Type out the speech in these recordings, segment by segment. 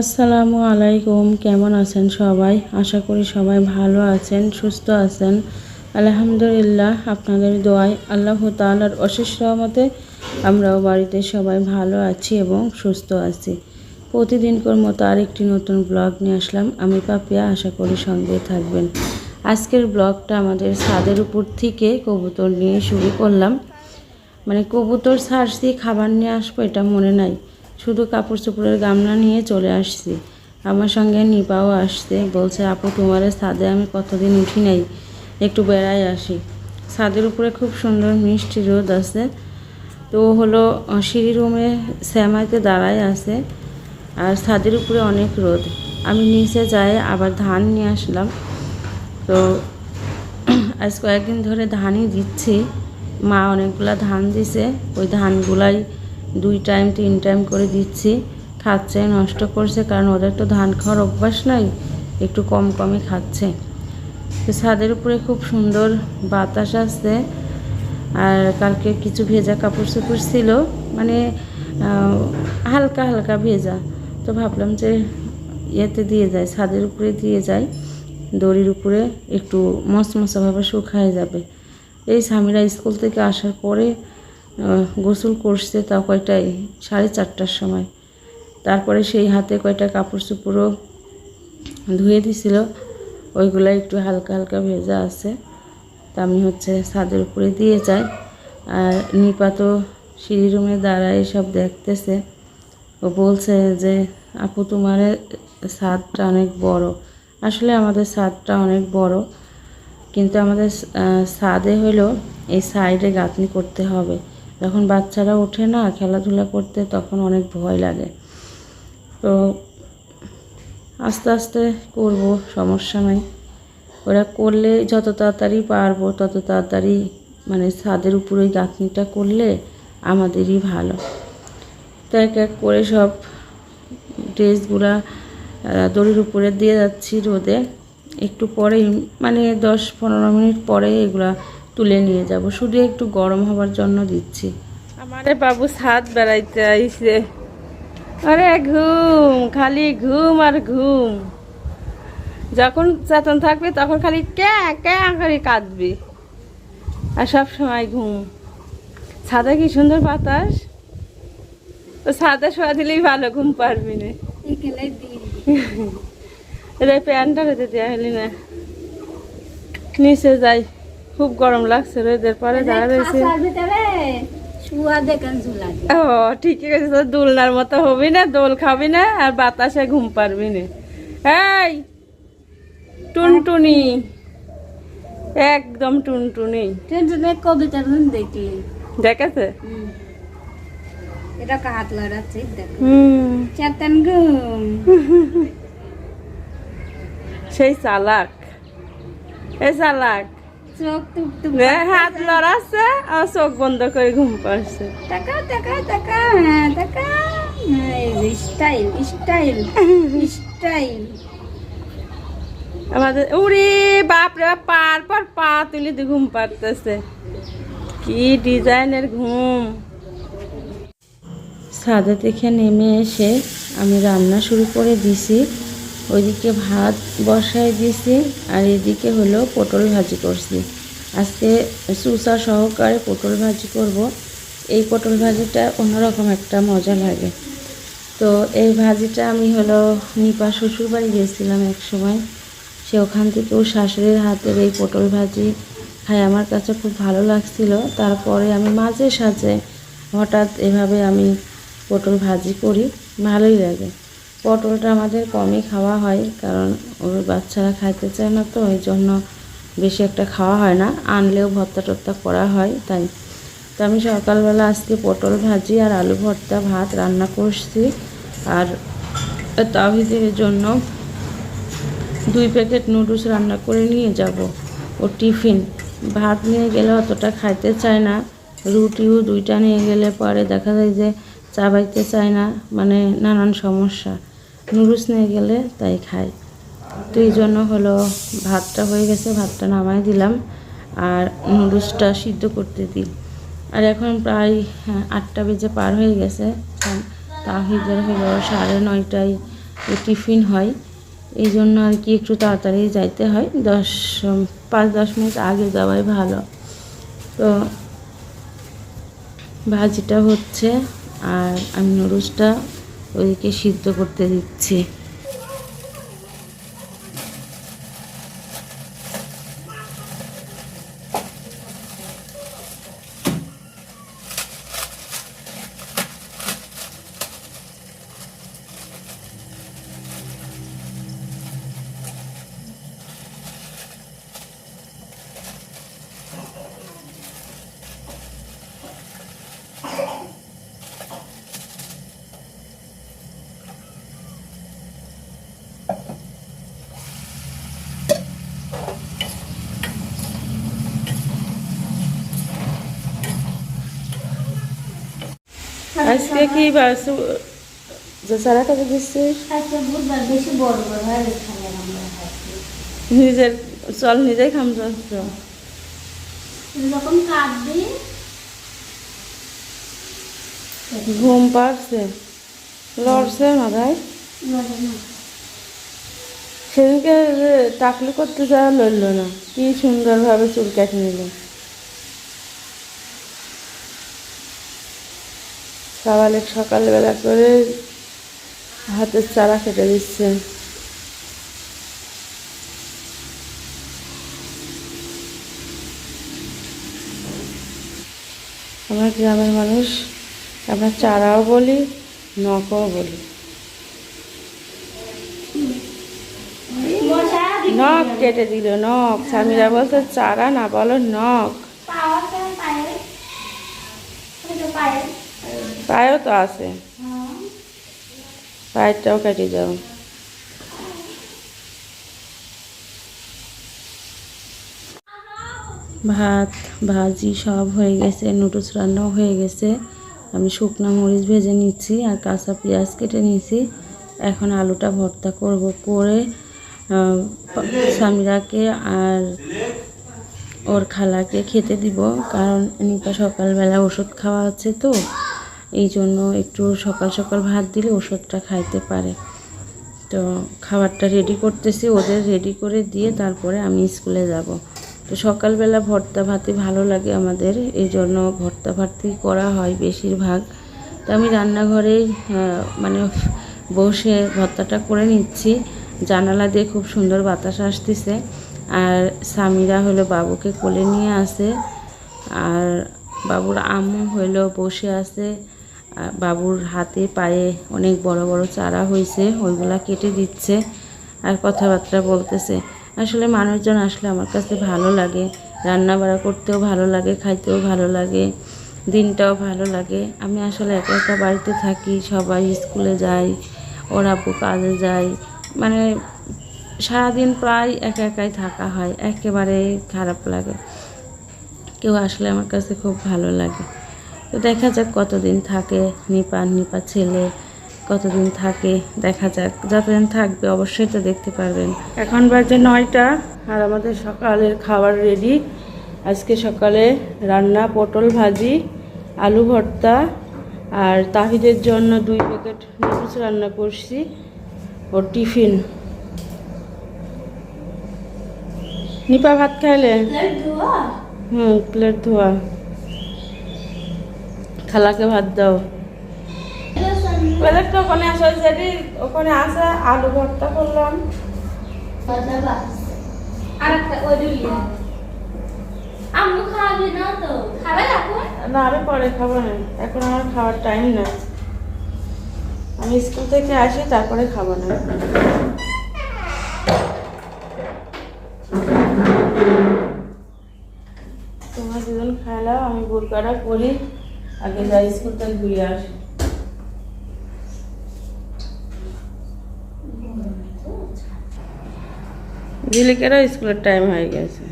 আসসালামু আলাইকুম, কেমন আছেন সবাই? আশা করি সবাই ভালো আছেন, সুস্থ আছেন। আলহামদুলিল্লাহ, আপনাদের দোয়ায় আল্লাহ তাআলার অশেষ রহমতে আমরাও বাড়িতে সবাই ভালো আছি এবং সুস্থ আছি। প্রতিদিনকার মতো আরেকটি নতুন ব্লগ নিয়ে আসলাম। আমি পাপিয়া, আশা করি সঙ্গে থাকবেন। আজকের ব্লগটা আমাদের ছাদের উপর থেকে কবুতর নিয়ে শুরু করলাম। মানে কবুতর ছাড়ছি, খাবার নিয়ে আসব, এটা মনে নাই। শুধু কাপড় চোপড়ের গামলা নিয়ে চলে আসছি। আমার সঙ্গে নিপাও আসছে, বলছে, আপু, তোমার ছাদে আমি কতদিন উঠি নাই? একটু বেড়াই আসি। ছাদের উপরে খুব সুন্দর মিষ্টি রোদ আছে। তো হলো সিঁড়ি রুমে শ্যামাইতে দাঁড়ায় আছে আর ছাদের উপরে অনেক রোদ। আমি নিচে যাই, আবার ধান নিয়ে আসলাম। তো আজ কয়েকদিন ধরে ধানই দিচ্ছি। মা অনেকগুলা ধান দিছে, ওই ধানগুলাই দুই টাইম তিন টাইম করে দিচ্ছি। খাচ্ছে, নষ্ট করছে, কারণ ওদের তো ধান খাওয়ার অভ্যাস নাই, একটু কম কমই খাচ্ছে। তো ছাদের উপরে খুব সুন্দর বাতাস আসছে। আর কালকে কিছু ভেজা কাপড় চোপড় ছিল মানে হালকা হালকা ভেজা। তো ভাবলাম যে ইয়েতে দিয়ে যায় ছাদের উপরে দিয়ে যায় দড়ির উপরে একটু মশমশাভাবে শুকায় যাবে। এই স্বামীরা স্কুল থেকে আসার পরে গোসল করছে তাও কয়টাই সাড়ে চারটার সময়। তারপরে সেই হাতে কয়টা কাপড় চোপড়ও ধুয়ে দিছিল। ওইগুলো একটু হালকা হালকা ভেজা আছে। তা আমি হচ্ছে ছাদের উপরে দিয়ে যাই। আর নিপা তো সিঁড়ি রুমে দাঁড়ায় সব দেখতেছে। ও বলছে যে, আপু, তোমার ছাদটা অনেক বড়। আসলে আমাদের ছাদটা অনেক বড়, কিন্তু আমাদের ছাদে হলো এই সাইডে গাঁথনি করতে হবে। যখন বাচ্চারা ওঠে না, খেলাধুলা করতে তখন অনেক ভয় লাগে। তো আস্তে আস্তে করব, সমস্যা নাই। ওরা করলে যত তাড়াতাড়ি পারব, তত তাড়াতাড়ি মানে ছাদের উপরে ওই গাঁথনিটা করলে আমাদেরই ভালো। তো এক এক করে সব ড্রেসগুলা দড়ির উপরে দিয়ে যাচ্ছি রোদে। একটু পরেই মানে দশ পনেরো মিনিট পরে এগুলা তুলে নিয়ে যাব। শুধু একটু গরম হবার জন্য দিচ্ছি। আমারে বাবু ছাদ বেড়াইতে আইছে। আরে ঘুম খালি ঘুম আর ঘুম। যখন চেতন থাকবে তখন খালি ক্যা ক্যা করে কাঁদবি। আর সব সময় ঘুম। ছাদে কি সুন্দর বাতাস? তো ছাদে শোয়া দিলেই ভালো ঘুম পারবি না। প্যান্টটা রেতে দেওয়া হলি না। নিচে যাই। খুব গরম লাগছে রোদের পরে দাঁড়া রয়েছে। ও ঠিকই আছে দোলনার মতো হবি না দোল খাবি না আর বাতাসে ঘুম পারবি না। এই টুনটুনি। একদম টুনটুনি। টেনশনে কবিতা দেখলি দেখেছে? এটা হাত লড়াচ্ছে দেখো। চেতন ঘুম সেই চালাক। এ চালাক। চোখ টুক টুক হাত লড়াচ্ছে আর চোখ বন্ধ করে ঘুম পাচ্ছে টাকা টাকা টাকা হ্যাঁ টাকা স্টাইল স্টাইল স্টাইল আমাদের উড়ি বাপরে বাপ, পার পর পা তুলি ঘুম পাড়তেছে। কি ডিজাইনের ঘুম। ছাদে থেকে নেমে এসে আমি রান্না শুরু করে দিছি। ওইদিকে ভাত বসায় দিছি, আর এদিকে হলো পটল ভাজি করছি। আজকে সুসা সহকারে পটল ভাজি করব। এই পটল ভাজিটা অন্যরকম একটা মজা লাগে। তো এই ভাজিটা আমি হলো নিপা শ্বশুর বাড়ি গিয়েছিলাম এক সময়। সে ওখান থেকেও শাশুড়ির হাতের এই পটল ভাজি খাই আমার কাছে খুব ভালো লাগছিল। তারপরে আমি মাঝে সাঝে হঠাৎ এভাবে আমি পটল ভাজি করি। ভালোই লাগে। পটলটা আমাদের কমই খাওয়া হয়, কারণ ওর বাচ্চারা খাইতে চায় না তো, ওই জন্য বেশি একটা খাওয়া হয় না। আনলেও ভর্তা টর্তা করা হয়, তাই। তো আমি সকালবেলা আজকে পটল ভাজি আর আলু ভর্তা ভাত রান্না করছি। আর তাহিদের জন্য দুই প্যাকেট নুডলস রান্না করে নিয়ে যাব। ও টিফিন। ভাত নিয়ে গেলে অতটা খাইতে চায় না, রুটিও দুইটা নিয়ে গেলে পরে দেখা যায় যে চাবাইতে চায় না মানে নানান সমস্যা। নুডলস নিয়ে গেলে তাই খায় তো এই জন্য হলো ভাতটা হয়ে গেছে ভাতটা নামাই দিলাম আর নুডলসটা সিদ্ধ করতে দিই। আর এখন প্রায় হ্যাঁ, আটটা বেজে পার হয়ে গেছে। তাহিদের হলো সাড়ে নয়টায় টিফিন হয়। এই জন্য আর কি একটু তাড়াতাড়ি যাইতে হয়। দশ পাঁচ দশ মিনিট আগে যাওয়াই ভালো। তো ভাজিটা হচ্ছে আর আমি নুডলসটা ওইদিকে সিদ্ধ করতে দিচ্ছি। আজকে কি বাস যে সারা কাজে খাচ্ছি নিজের চল নিজেই খাম চল ঘুম পাচ্ছে লড়ছে মাথায় সেদিনকে যে টাকলি করতে যাওয়া লড়লো না কি সুন্দরভাবে চুল কেটে নিল সকালে সকালবেলা করে হাতের চারা কেটে দিচ্ছে। আমরা গ্রামের মানুষ, আমরা চারাও বলি, নখও বলি। নখ কেটে দিল, নখ। স্বামীরা বলতে চারা না বলো, নখ। পায়েও তো আছে। পায়েরটাও কেটে যাও ভাত ভাজি সব হয়ে গেছে নুডলস রান্নাও হয়ে গেছে। আমি শুকনো মরিচ ভেজে নিচ্ছি আর কাঁচা পেঁয়াজ কেটে নিয়েছি। এখন আলুটা ভর্তা করব করে আহ, সামিরাকে আর ওর খালাকে খেতে দিব কারণ নিপা সকালবেলা ওষুধ খাওয়া আছে তো। এই জন্য একটু সকাল সকাল ভাত দিলে ওষুধটা খাইতে পারে। তো খাবারটা রেডি করতেছি, ওদের রেডি করে দিয়ে তারপরে আমি স্কুলে যাব। তো সকালবেলা ভর্তা ভাতই ভালো লাগে আমাদের এই জন্য ভর্তা ভাতই করা হয় বেশিরভাগ। তো আমি রান্নাঘরেই মানে বসে ভর্তাটা করে নিচ্ছি। জানালা দিয়ে খুব সুন্দর বাতাস আসতেছে। আর স্বামীরা হলো বাবুকে কোলে নিয়ে আসে। আর বাবুর আম্মু হইল বসে আছে। বাবুর হাতে পায়ে অনেক বড় বড় চারা হয়েছে ওইগুলা কেটে দিচ্ছে আর কথাবার্তা বলতেছে। আসলে মানুষজন আসলে আমার কাছে ভালো লাগে রান্না বাড়া করতেও ভালো লাগে, খাইতেও ভালো লাগে, দিনটাও ভালো লাগে। আমি আসলে একা একা বাড়িতে থাকি, সবাই স্কুলে যায় ওর কাজে যায় মানে সারাদিন প্রায় একা একাই থাকা হয়, একেবারে খারাপ লাগে। কেউ আসলে আমার কাছে খুব ভালো লাগে। তো দেখা যাক কতদিন থাকে নিপা নিপা ছেলে কতদিন থাকে দেখা যাক। যতদিন থাকবে অবশ্যই তো দেখতে পারবেন। এখন বাজে নয়টা আর আমাদের সকালের খাবার রেডি আজকে সকালে রান্না পটল ভাজি আলু ভর্তা আর তাহিদের জন্য দুই প্যাকেট নুডলস রান্না করছি। ওর টিফিন। নিপা ভাত খাইলে? হুম প্লেট ধোয়া। খালাকে ভাত দাও। প্লেটটা ওখানে আসা যেটি ওখানে আসে আলু ভর্তা করলাম। না তো আমি পরে খাব না এখন আমার খাওয়ার টাইম না আমি স্কুল থেকে আসি তারপরে খাব না। তোমরা দুজন খাইলাও আমি বোরকাটা করি। আগে যাই স্কুল থেকে ঘুরে আসি। ঝিলিকেরও স্কুলের টাইম হয়ে গেছে।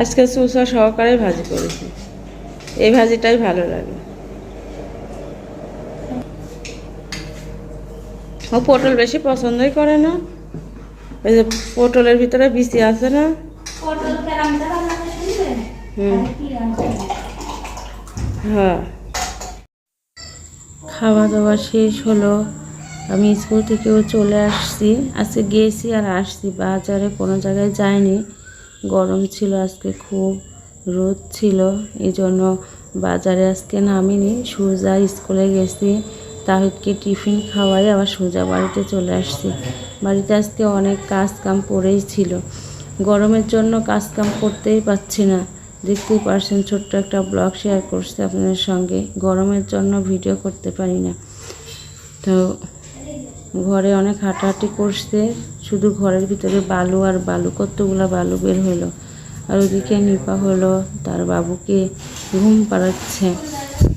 আজকে সুসা সহকারে ভাজি করেছি। এই ভাজিটাই ভালো লাগে। ও পটল বেশি পছন্দই করে না। ওই যে পটলের ভিতরে বিচি আছে না? হ্যাঁ। খাওয়া দাওয়া শেষ হলো। আমি স্কুল থেকেও চলে আসছি। আজকে গেছি আর আসছি। বাজারে কোনো জায়গায় যাইনি। গরম ছিল আজকে খুব রোদ ছিল। এই জন্য বাজারে আজকে নামিনি। সুজা স্কুলে গেছি। তাহিদকে টিফিন খাওয়াই আবার সোজা বাড়িতে চলে আসছি। বাড়িতে আজকে অনেক কাজ কাম পড়েই ছিল। গরমের জন্য কাজ কাম করতেই পারছি না। দেখতেই পারছেন, ছোট্ট একটা ব্লগ শেয়ার করছি আপনাদের সঙ্গে। গরমের জন্য ভিডিও করতে পারি না। তো ঘরে অনেক হাঁটাহাঁটি করছে, শুধু ঘরের ভিতরে বালু আর বালু, কতগুলো বালু বের হলো আর ওদিকে নিপা হলো, তার বাবুকে ঘুম পাড়াচ্ছে।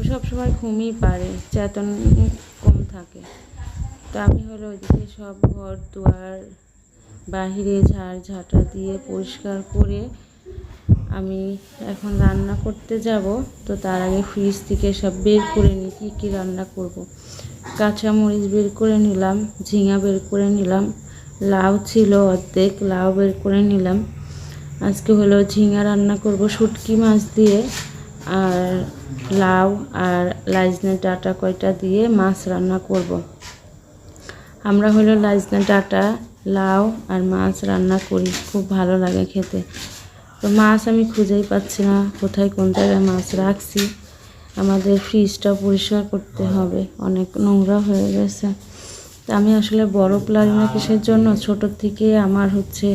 সবসময় ঘুমই পারে, চেতন কম থাকে। তো আমি হলো ওইদিকে সব ঘর দুয়ার বাহিরে ঝাড় ঝাঁটা দিয়ে পরিষ্কার করে আমি এখন রান্না করতে যাব। তো তার আগে ফ্রিজ থেকে সব বের করে নিই, কী কী রান্না করব। কাঁচা মরিচ বের করে নিলাম, ঝিঙা বের করে নিলাম, লাউ ছিল অর্ধেক, লাউ বের করে নিলাম। আজকে হলো ঝিঙা রান্না করব, শুটকি মাছ দিয়ে। আর লাউ আর লাইজনে ডাটা কয়টা দিয়ে মাছ রান্না করব। আমরা হলো লাইজনা ডাটা, লাউ আর মাছ রান্না করি, খুব ভালো লাগে খেতে। তো মাছ আমি খুঁজেই পাচ্ছি না, কোথায় কোন জায়গায় মাছ রাখছি। আমাদের ফ্রিজটা পরিষ্কার করতে হবে, অনেক নোংরা হয়ে গেছে। তা আমি আসলে বরফ লাড়ি না কিসের জন্য? ছোটোর থেকে আমার হচ্ছে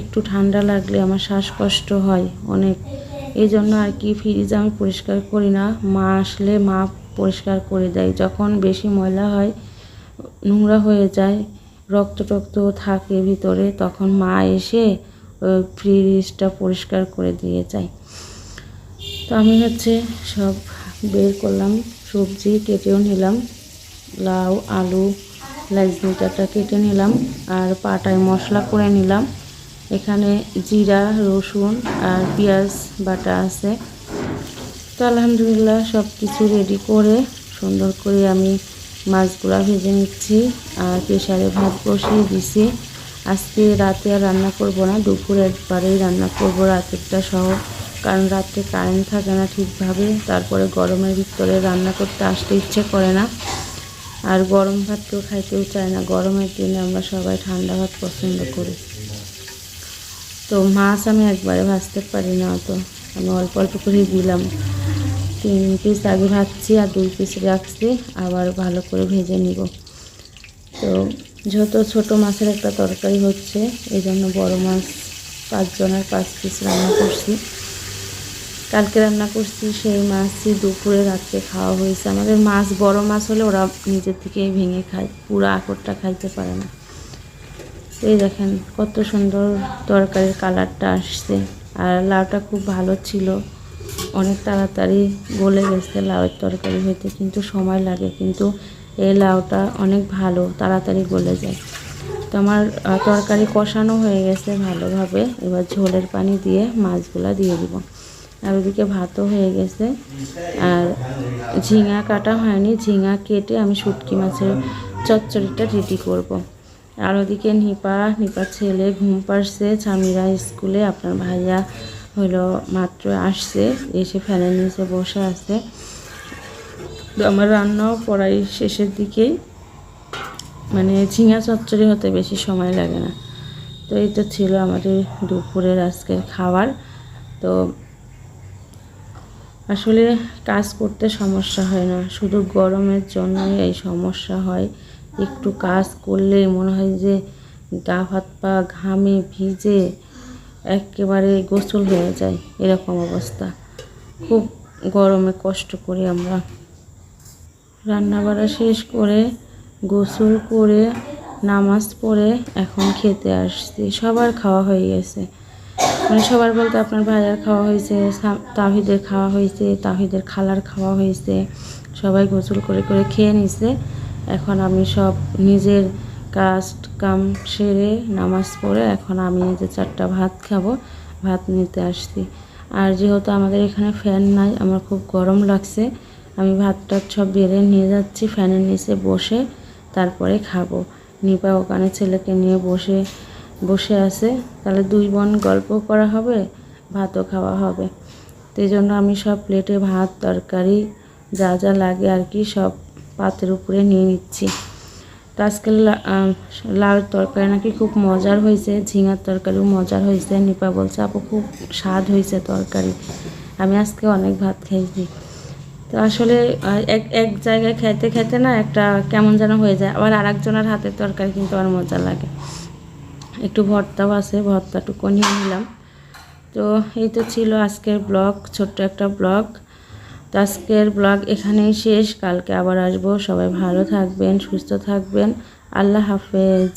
একটু ঠান্ডা লাগলে আমার শ্বাসকষ্ট হয় অনেক। এই জন্য আর কি ফ্রিজ আমি পরিষ্কার করি না। মা আসলে মা পরিষ্কার করে দেয়। যখন বেশি ময়লা হয়, নোংরা হয়ে যায়, রক্ত টক্ত থাকে ভিতরে, তখন মা এসে ফ্রিজটা পরিষ্কার করে দিয়ে যায়। তো আমি হচ্ছে সব বের করলাম, সবজি কেটেও নিলাম, লাউ, আলু লাইজনিটাটা কেটে নিলাম, আর পাটায় মশলা করে নিলাম। এখানে জিরা, রসুন আর পেঁয়াজ বাটা আছে। তো আলহামদুলিল্লাহ সব কিছু রেডি করে সুন্দর করে আমি মাছগুলা ভেজে নিচ্ছি আর প্রেশারে ভাত বসিয়ে দিছি। আজকে রাতে আর রান্না করব না, দুপুর একবারেই রান্না করব রাতেরটা সহ, কারণ রাত্রে কারেন্ট থাকে না ঠিকভাবে, তারপরে গরমের ভিতরে রান্না করতে আসতে ইচ্ছে করে না। আর গরম ভাত খাইতেও চায় না, গরমের দিনে আমরা সবাই ঠান্ডা ভাত পছন্দ করি। তো মাছ আমি একবারে ভাজতে পারি না অত আমি অল্প অল্প করে দিলাম। তিন পিস আগে ভাজছি আর দুই পিস রাখছি, আবার ভালো করে ভেজে নিব। তো যেহেতু ছোটো মাছের একটা তরকারি হচ্ছে, এই জন্য বড়ো মাছ পাঁচজনের পাঁচ পিস রান্না করছি। কালকে রান্না করছি সেই মাছই দুপুরে, রাত্রে খাওয়া হয়েছে। আমাদের মাছ বড় মাছ হলে ওরা নিজের থেকেই ভেঙে খায়, পুরো আকরটা খাইতে পারে না। এই দেখেন, কত সুন্দর তরকারির কালারটা আসছে। আর লাউটা খুব ভালো ছিল। অনেক তাড়াতাড়ি গলে গেছে লাউয়ের তরকারি হইতে, কিন্তু সময় লাগে। কিন্তু এই লাউটা অনেক ভালো, তাড়াতাড়ি গলে যায়। তো আমার তরকারি কষানো হয়ে গেছে ভালোভাবে। এবার ঝোলের পানি দিয়ে মাছগুলা দিয়ে দিব। আর ওদিকে ভাতও হয়ে গেছে। আর ঝিঙা কাটা হয়নি। ঝিঙা কেটে আমি শুটকি মাছের চচ্চড়িটা রেডি করব। আর ওদিকে নিপা নিপা ছেলে ঘুম পাড়ছে। স্বামীরা স্কুলে আপনার ভাইয়া হলো মাত্র আসছে, এসে ফ্যানের নিচে বসে আছে। তো আমার রান্নাও পড়াই শেষের দিকেই। মানে ঝিঙা চচ্চড়ি হতে বেশি সময় লাগে না। তো এই তো ছিল আমাদের দুপুরের আজকের খাবার। তো আসলে কাজ করতে সমস্যা হয় না। শুধু গরমের জন্যই এই সমস্যা হয়। একটু কাজ করলে মনে হয় যে গা হাত পা ঘামে, ভিজে একেবারে গোসল হয়ে যায় এরকম অবস্থা। খুব গরমে কষ্ট করি আমরা। রান্না বাড়া শেষ করে গোসল করে নামাজ পড়ে এখন খেতে আসছি। সবার খাওয়া হয়ে গেছে। মানে সবার বলতে আপনার ভাইয়ার খাওয়া হয়েছে তাহিদের খাওয়া হয়েছে, তাহিদের খালার খাওয়া হয়েছে। সবাই গোসল করে করে খেয়ে নিছে। এখন আমি সব নিজের কাজ কাম সেরে নামাজ পড়ে এখন আমি যে চারটা ভাত খাব, ভাত নিতে আসছি। আর যেহেতু আমাদের এখানে ফ্যান নাই, আমার খুব গরম লাগছে, আমি ভাতটা সব বেড়ে নিয়ে যাচ্ছি, ফ্যানের নিচে বসে তারপরে খাব। নিপা ওখানে ছেলেকে নিয়ে বসে বসে আছে, তাহলে দুই বোন গল্প করা হবে, ভাতও খাওয়া হবে। তো জন্য আমি সব প্লেটে ভাত, তরকারি, যা যা লাগে আর কি সব পাতের উপরে নিয়ে নিচ্ছি। তো আজকে লা- আহ, তরকারি নাকি খুব মজার হয়েছে ঝিঙার তরকারিও মজার হয়েছে। নিপা বলছে আপু খুব স্বাদ হয়েছে তরকারি। আমি আজকে অনেক ভাত খাইছি। তো আসলে এক এক জায়গায় খেতে খেতে না একটা কেমন যেন হয়ে যায়। আবার আর একজনের হাতের তরকারি কিন্তু আমার মজা লাগে। একটু ভর্তাও আছে ভর্তাটুকু নিয়ে নিলাম। তো এই তো ছিল আজকের ব্লগ ছোট্ট একটা ব্লগ। আজকের ব্লগ এখানেই শেষ। কালকে আবার আসব। সবাই ভালো থাকবেন সুস্থ থাকবেন। আল্লাহ হাফেজ।